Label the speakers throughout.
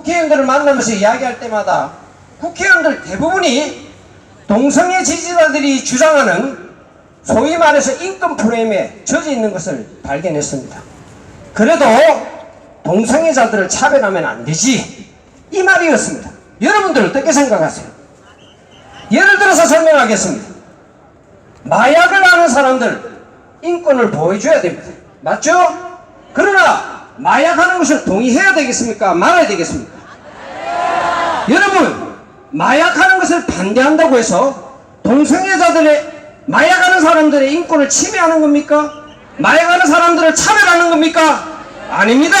Speaker 1: 국회의원들을 만나면서 이야기할 때마다 국회의원들 대부분이 동성애 지지자들이 주장하는 소위 말해서 인권 프레임에 젖어 있는 것을 발견했습니다. 그래도 동성애자들을 차별하면 안 되지 이 말이었습니다. 여러분들 어떻게 생각하세요? 예를 들어서 설명하겠습니다. 마약을 하는 사람들 인권을 보호해줘야 됩니다. 맞죠? 그러나 마약하는 것을 동의해야 되겠습니까? 말아야 되겠습니까? 여러분 마약하는 것을 반대한다고 해서 동성애자들의 마약하는 사람들의 인권을 침해하는 겁니까? 마약하는 사람들을 차별하는 겁니까? 아닙니다.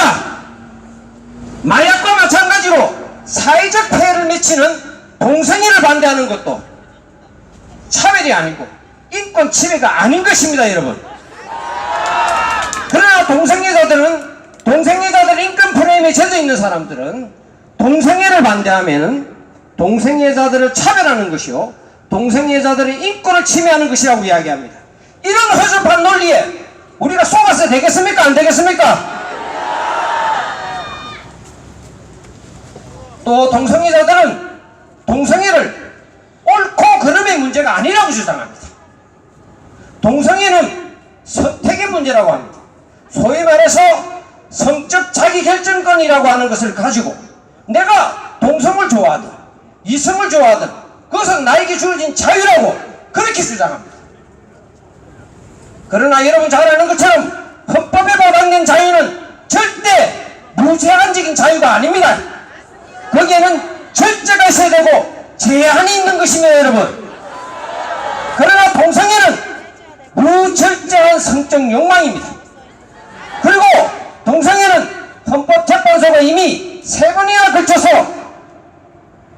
Speaker 1: 마약과 마찬가지로 사회적 폐해를 미치는 동성애를 반대하는 것도 차별이 아니고 인권 침해가 아닌 것입니다, 여러분. 그러나 동성애자들은 동성애자들 인권 있는 사람들은 동성애를 반대하면 동성애자들을 차별하는 것이요 동성애자들의 인권을 침해하는 것이라고 이야기합니다. 이런 허접한 논리에 우리가 속아서 되겠습니까? 안 되겠습니까? 또 동성애자들은 동성애를 옳고 그름의 문제가 아니라고 주장합니다. 동성애는 선택의 문제라고 합니다. 소위 말해서 성적 자기결정권이라고 하는 것을 가지고 내가 동성을 좋아하든 이성을 좋아하든 그것은 나에게 주어진 자유라고 그렇게 주장합니다. 그러나 여러분 잘 아는 것처럼 헌법에 보장된 자유는 절대 무제한적인 자유가 아닙니다. 거기에는 절제가 있어야 되고 제한이 있는 것입니다, 여러분. 그러나 동성애는 무절제한 성적 욕망입니다. 그리고 동성애는 헌법재판소가 이미 세 번이나 걸쳐서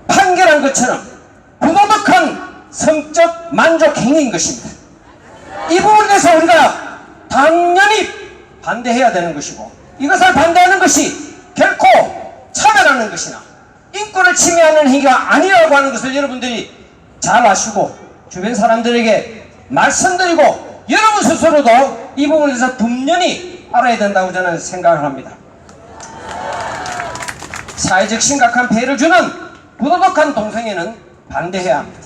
Speaker 1: 판결한 것처럼 부도덕한 성적 만족 행위인 것입니다. 이 부분에 대해서 우리가 당연히 반대해야 되는 것이고 이것을 반대하는 것이 결코 차별하는 것이나 인권을 침해하는 행위가 아니라고 하는 것을 여러분들이 잘 아시고 주변 사람들에게 말씀드리고 여러분 스스로도 이 부분에 대해서 분명히 알아야 된다고 저는 생각을 합니다. 사회적 심각한 폐해를 주는 부도덕한 동성애는 반대해야 합니다.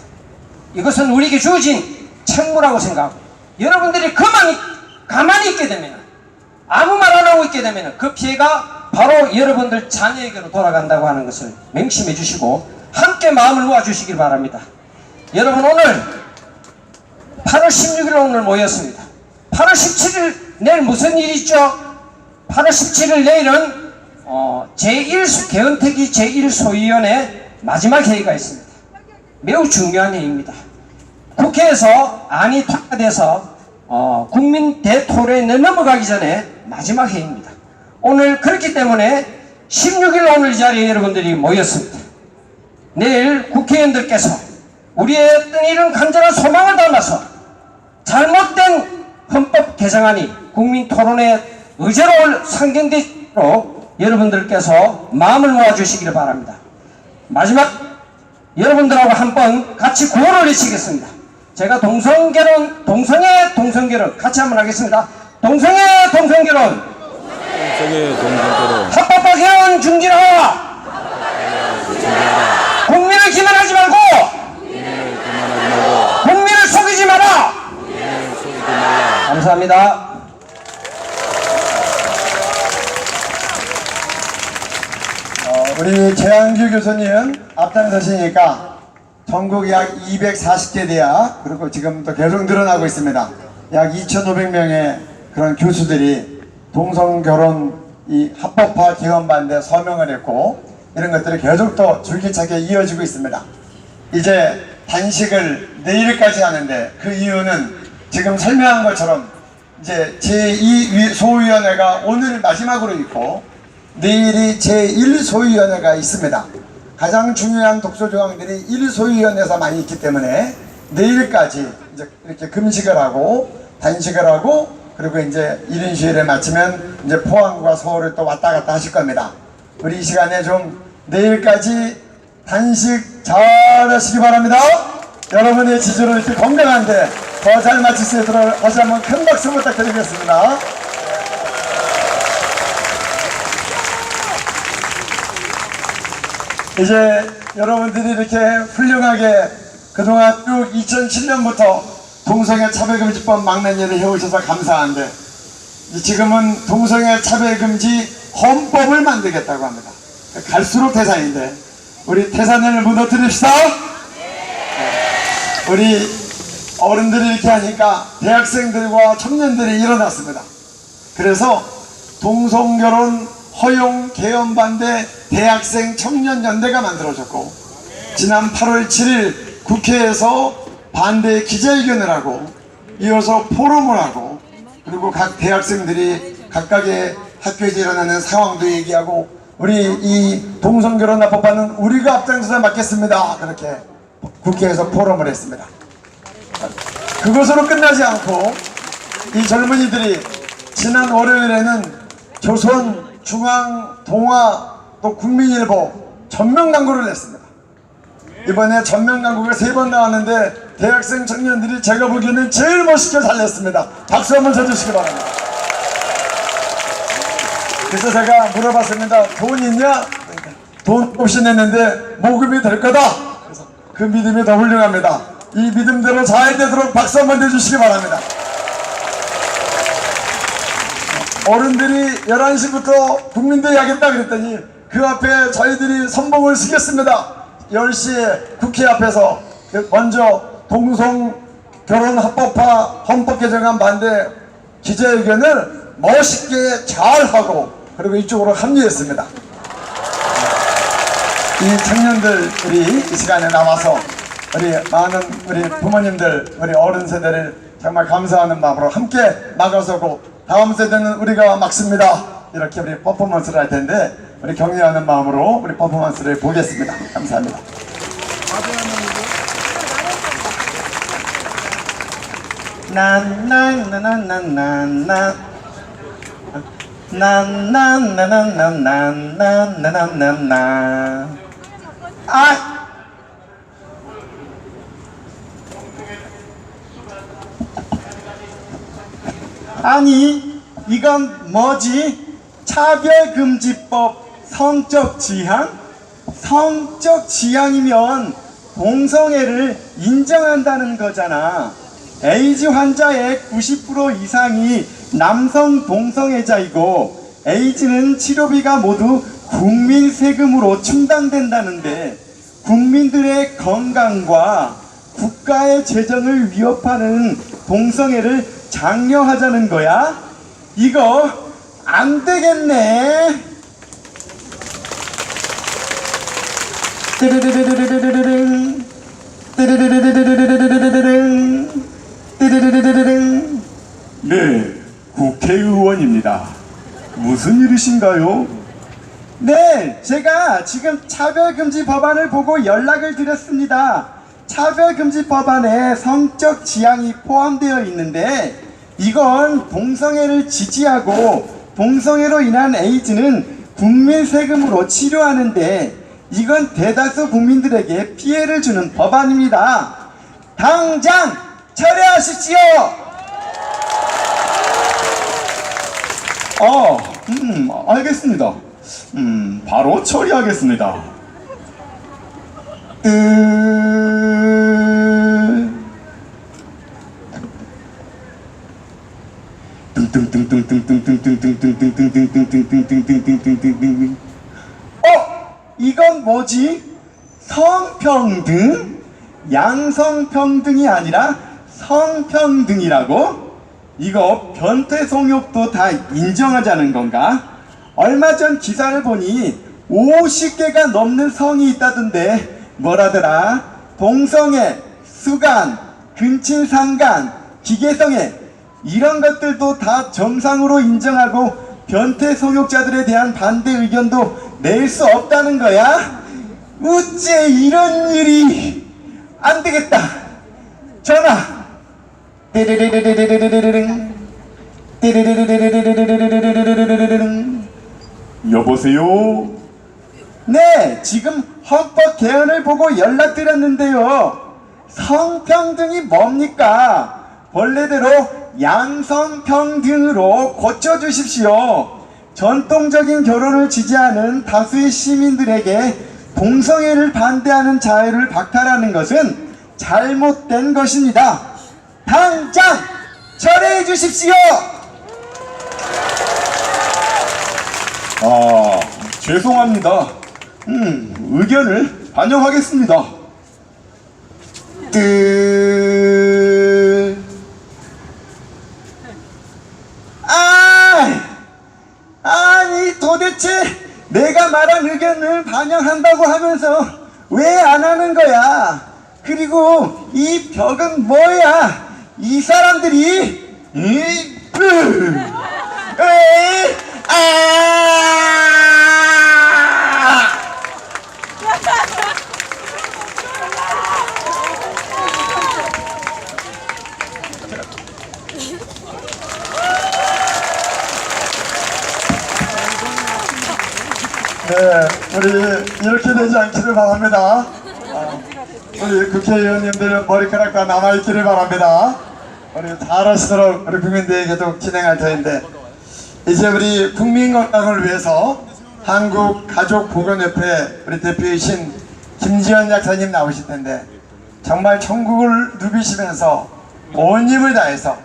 Speaker 1: 이것은 우리에게 주어진 책무라고 생각하고 여러분들이 그만 가만히 있게 되면 아무 말 안 하고 있게 되면 그 피해가 바로 여러분들 자녀에게로 돌아간다고 하는 것을 명심해 주시고 함께 마음을 모아 주시길 바랍니다. 여러분 오늘 8월 16일 오늘 모였습니다. 8월 17일 내일 무슨 일이 있죠? 8월 17일 내일은 어, 제1 개헌특위 제1소위원회 마지막 회의가 있습니다. 매우 중요한 회의입니다. 국회에서 안이 통과돼서 어, 국민 대토론에 넘어가기 전에 마지막 회의입니다. 오늘 그렇기 때문에 16일 오늘 이 자리에 여러분들이 모였습니다. 내일 국회의원들께서 우리의 어떤 이런 간절한 소망을 담아서 잘못된 헌법 개정안이 국민 토론의 의제로 상정되도록 여러분들께서 마음을 모아주시기를 바랍니다. 마지막 여러분들하고 한번 같이 구호를 외치겠습니다. 제가 동성결혼, 동성애 동성결혼 같이 한번 하겠습니다. 동성애 동성결혼,
Speaker 2: 세계 동성결혼
Speaker 1: 합법화 개헌 중지하라. 국민을 기만하지 말고 국민을 속이지 마라. 감사합니다.
Speaker 3: 우리 최양규 교수님 앞장서시니까 전국 약 240개 대학 그리고 지금 또 계속 늘어나고 있습니다. 약 2,500명의 그런 교수들이 동성 결혼 이 합법화 기원 반대 서명을 했고 이런 것들이 계속 또 줄기차게 이어지고 있습니다. 이제 단식을 내일까지 하는데 그 이유는 지금 설명한 것처럼 이제 제2 소위원회가 오늘 마지막으로 있고 내일이 제1소위원회가 있습니다. 가장 중요한 독소 조항들이 1소위원회에서 많이 있기 때문에 내일까지 이제 이렇게 금식을 하고 단식을 하고 그리고 이제 이른 시일에 마치면 이제 포항과 서울을 또 왔다 갔다 하실 겁니다. 우리 이 시간에 좀 내일까지 단식 잘 하시기 바랍니다. 여러분의 지지로 이렇게 건강한데 더 잘 마칠 수 있도록 다시 한번 큰 박수 부탁드리겠습니다. 이제 여러분들이 이렇게 훌륭하게 그동안 쭉 2007년부터 동성애 차별금지법 막내일을 해오셔서 감사한데 지금은 동성애 차별금지 헌법을 만들겠다고 합니다. 갈수록 태산인데 우리 태산을 무너뜨립시다. 네. 우리 어른들이 이렇게 하니까 대학생들과 청년들이 일어났습니다. 그래서 동성결혼 허용 개헌 반대 대학생 청년 연대가 만들어졌고 지난 8월 7일 국회에서 반대 기자회견을 하고 이어서 포럼을 하고 그리고 각 대학생들이 각각의 학교에서 일어나는 상황도 얘기하고 우리 이 동성결혼 합법화는 우리가 앞장서서 맡겠습니다. 그렇게 국회에서 포럼을 했습니다. 그것으로 끝나지 않고 이 젊은이들이 지난 월요일에는 조선 중앙, 동아, 또 국민일보 전면 광고를 냈습니다. 이번에 전면 광고가 세 번 나왔는데 대학생 청년들이 제가 보기에는 제일 멋있게 달렸습니다. 박수 한번 쳐주시기 바랍니다. 그래서 제가 물어봤습니다. 돈 있냐? 돈 없이 냈는데 모금이 될 거다. 그 믿음이 더 훌륭합니다. 이 믿음대로 잘 되도록 박수 한번 내주시기 바랍니다. 어른들이 11시부터 국민들이 하겠다 그랬더니 그 앞에 저희들이 선봉을 쓰겠습니다. 10시에 국회 앞에서 먼저 동성 결혼 합법화 헌법 개정안 반대 기자회견을 멋있게 잘하고 그리고 이쪽으로 합류했습니다. 이 청년들이 이 시간에 나와서 우리 많은 우리 부모님들 우리 어른 세대를 정말 감사하는 마음으로 함께 나가서고 다음 세대는 우리가 막습니다. 이렇게 우리 퍼포먼스를 할 텐데 우리 격려하는 마음으로 우리 퍼포먼스를 보겠습니다. 감사합니다.
Speaker 4: 난난난난난난 난난난난난난난난난 아! 아니 이건 뭐지? 차별금지법 성적 지향? 성적 지향이면 동성애를 인정한다는 거잖아. 에이즈 환자의 90% 이상이 남성 동성애자이고 에이즈는 치료비가 모두 국민 세금으로 충당된다는데 국민들의 건강과 국가의 재정을 위협하는 동성애를 장려하자는 거야? 이거 안 되겠네. 띠르르르르르르르릉 띠르르르르르르릉 띠르르르르릉 네, 국회의원입니다. 무슨 일이신가요? 네, 제가 지금 차별금지 법안을 보고 연락을 드렸습니다. 차별금지 법안에 성적 지향이 포함되어 있는데 이건 동성애를 지지하고 동성애로 인한 에이즈는 국민 세금으로 치료하는데 이건 대다수 국민들에게 피해를 주는 법안입니다. 당장 철회하십시오. 어, 음, 알겠습니다. 음, 바로 처리하겠습니다. 뜨... 어? 이건 뭐지? 성평등? 양성평등이 아니라 성평등이라고? 이거 변태성욕도 다 인정하자는 건가? 얼마 전 기사를 보니 50개가 넘는 성이 있다던데 뭐라더라? 동성애, 수간, 근친상간, 기계성애 이런 것들도 다 정상으로 인정하고 변태 소욕자들에 대한 반대 의견도 낼 수 없다는 거야. 우째 이런 일이 안 되겠다. 전화. 떼르르르르르르르릉 떼르르르르르르르릉 여보세요. 네, 지금 헌법 개헌을 보고 연락드렸는데요. 성평등이 뭡니까? 원래대로 양성평등으로 고쳐주십시오. 전통적인 결혼을 지지하는 다수의 시민들에게 동성애를 반대하는 자유를 박탈하는 것은 잘못된 것입니다. 당장 철회해 주십시오. 아, 죄송합니다. 음, 의견을 반영하겠습니다. 끝. 아, 아니 도대체 내가 말한 의견을 반영한다고 하면서 왜 안 하는 거야? 그리고 이 벽은 뭐야? 이 사람들이 이 으, 에이, 아!
Speaker 3: 네, 우리 이렇게 않기를 바랍니다. 아, 우리 국회의원님들 머리카락 다 남아있기를 바랍니다. 우리 잘하시도록 우리 국민들에게도 진행할 터인데 이제 우리 국민 건강을 위해서 한국 가족 보건협회 우리 대표이신 김지현 약사님 나오실 텐데 정말 천국을 누비시면서 온 힘을 다해서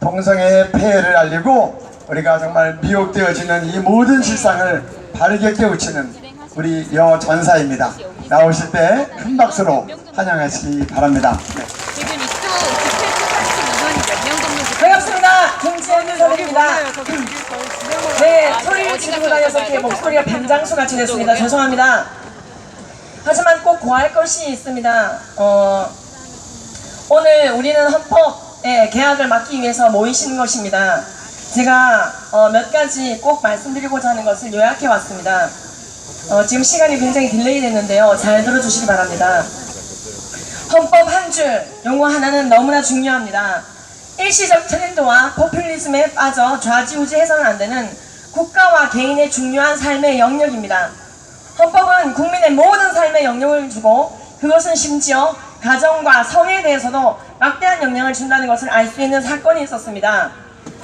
Speaker 3: 동성애의 폐해를 알리고 우리가 정말 미혹되어지는 이 모든 실상을 바르게 깨우치는 우리 여 전사입니다. 나오실 때 큰 박수로 환영하시기 바랍니다. 네.
Speaker 5: 지금 이쪽 집회 32번이 몇명 정도
Speaker 6: 반갑습니다. 김지현 선생입니다. 네, 소리를 지르고 다녀서 이렇게 목소리가 뱀장수같이 됐습니다. 죄송합니다. 하지만 꼭 고할 것이 있습니다. 어, 오늘 우리는 헌법에 계약을 막기 위해서 모이신 것입니다. 제가 어, 몇 가지 꼭 말씀드리고자 하는 것을 요약해 왔습니다. 어, 지금 시간이 굉장히 딜레이 됐는데요. 잘 들어주시기 바랍니다. 헌법 한 줄, 용어 하나는 너무나 중요합니다. 일시적 트렌드와 포퓰리즘에 빠져 좌지우지 해서는 안 되는 국가와 개인의 중요한 삶의 영역입니다. 헌법은 국민의 모든 삶에 영향을 주고 그것은 심지어 가정과 성에 대해서도 막대한 영향을 준다는 것을 알 수 있는 사건이 있었습니다.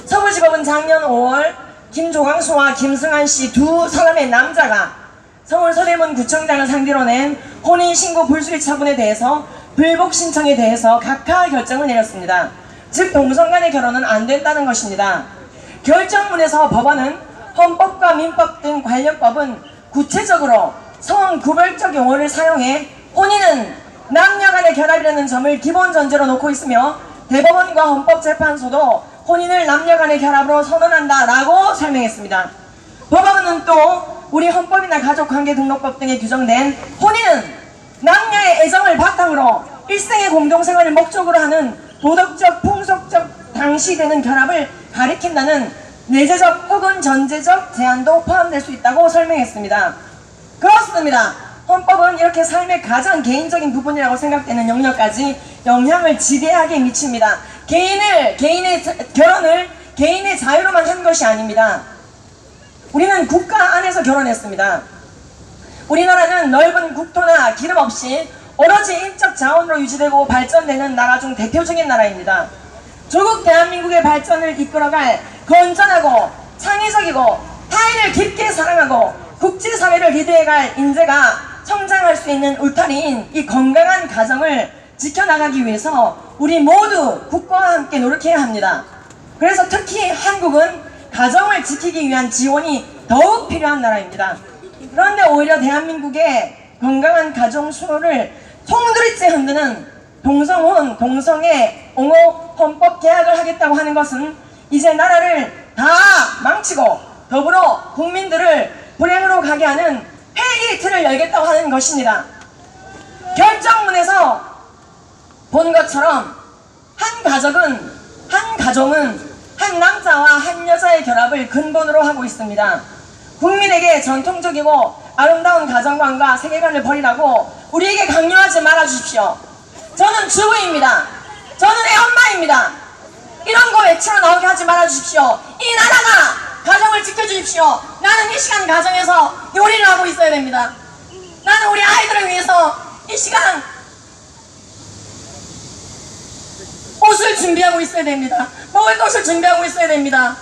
Speaker 6: 서울지법은 작년 5월 김조광수와 김승환 씨 두 사람의 남자가 서울 서대문 구청장을 상대로 낸 혼인신고 불수리 처분에 대해서 불복 신청에 대해서 각하 결정을 내렸습니다. 즉 동성 간의 결혼은 안 된다는 것입니다. 결정문에서 법원은 헌법과 민법 등 관련법은 구체적으로 성구별적 용어를 사용해 혼인은 남녀 간의 결합이라는 점을 기본 전제로 놓고 있으며 대법원과 헌법재판소도 혼인을 남녀 간의 결합으로 선언한다라고 설명했습니다. 법원은 또 우리 헌법이나 가족관계등록법 등에 규정된 혼인은 남녀의 애정을 바탕으로 일생의 공동생활을 목적으로 하는 도덕적, 풍속적 당시되는 결합을 가리킨다는 내재적 혹은 전제적 제한도 포함될 수 있다고 설명했습니다. 그렇습니다. 헌법은 이렇게 삶의 가장 개인적인 부분이라고 생각되는 영역까지 영향을 지대하게 미칩니다. 개인을, 개인의 자- 결혼을 개인의 자유로만 한 것이 아닙니다. 우리는 국가 안에서 결혼했습니다. 우리나라는 넓은 국토나 기름 없이 오로지 인적 자원으로 유지되고 발전되는 나라 중 대표적인 나라입니다. 조국 대한민국의 발전을 이끌어갈 건전하고 창의적이고 타인을 깊게 사랑하고 국제사회를 리드해갈 인재가 성장할 수 있는 울타리인 이 건강한 가정을 지켜나가기 위해서 우리 모두 국가와 함께 노력해야 합니다. 그래서 특히 한국은 가정을 지키기 위한 지원이 더욱 필요한 나라입니다. 그런데 오히려 대한민국의 건강한 가정 수호를 송두리째 흔드는 동성혼, 동성애, 옹호 헌법 계약을 하겠다고 하는 것은 이제 나라를 다 망치고 더불어 국민들을 불행으로 가게 하는 폐기 틀을 열겠다고 하는 것입니다. 결정문에서 본 것처럼 한 가족은 한 가정은 한 남자와 한 여자의 결합을 근본으로 하고 있습니다. 국민에게 전통적이고 아름다운 가정관과 세계관을 버리라고 우리에게 강요하지 말아 주십시오. 저는 주부입니다. 저는 애 엄마입니다. 이런 거 외치러 나오게 하지 말아 주십시오. 이 나라가 가정을 지켜주십시오. 나는 이 시간 가정에서 요리를 하고 있어야 됩니다. 나는 우리 아이들을 위해서 이 시간 옷을 준비하고 있어야 됩니다. 것을 준비하고 있어야 됩니다.